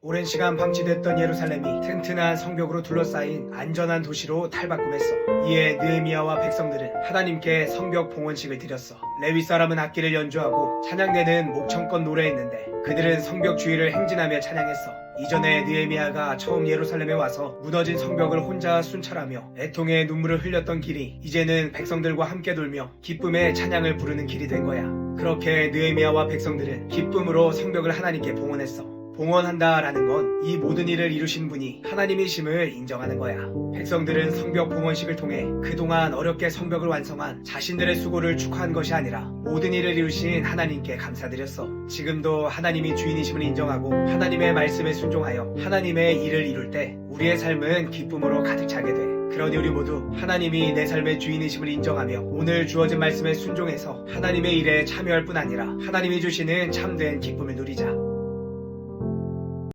오랜 시간 방치됐던 예루살렘이 튼튼한 성벽으로 둘러싸인 안전한 도시로 탈바꿈했어. 이에 느헤미야와 백성들은 하나님께 성벽 봉헌식을 드렸어. 레위 사람은 악기를 연주하고 찬양대는 목청껏 노래했는데 그들은 성벽 주위를 행진하며 찬양했어. 이전에 느헤미야가 처음 예루살렘에 와서 무너진 성벽을 혼자 순찰하며 애통의 눈물을 흘렸던 길이 이제는 백성들과 함께 돌며 기쁨의 찬양을 부르는 길이 된 거야. 그렇게 느헤미야와 백성들은 기쁨으로 성벽을 하나님께 봉헌했어. 봉헌한다라는 건 이 모든 일을 이루신 분이 하나님이심을 인정하는 거야. 백성들은 성벽 봉헌식을 통해 그동안 어렵게 성벽을 완성한 자신들의 수고를 축하한 것이 아니라 모든 일을 이루신 하나님께 감사드렸어. 지금도 하나님이 주인이심을 인정하고 하나님의 말씀에 순종하여 하나님의 일을 이룰 때 우리의 삶은 기쁨으로 가득 차게 돼. 그러니 우리 모두 하나님이 내 삶의 주인이심을 인정하며 오늘 주어진 말씀에 순종해서 하나님의 일에 참여할 뿐 아니라 하나님이 주시는 참된 기쁨을 누리자.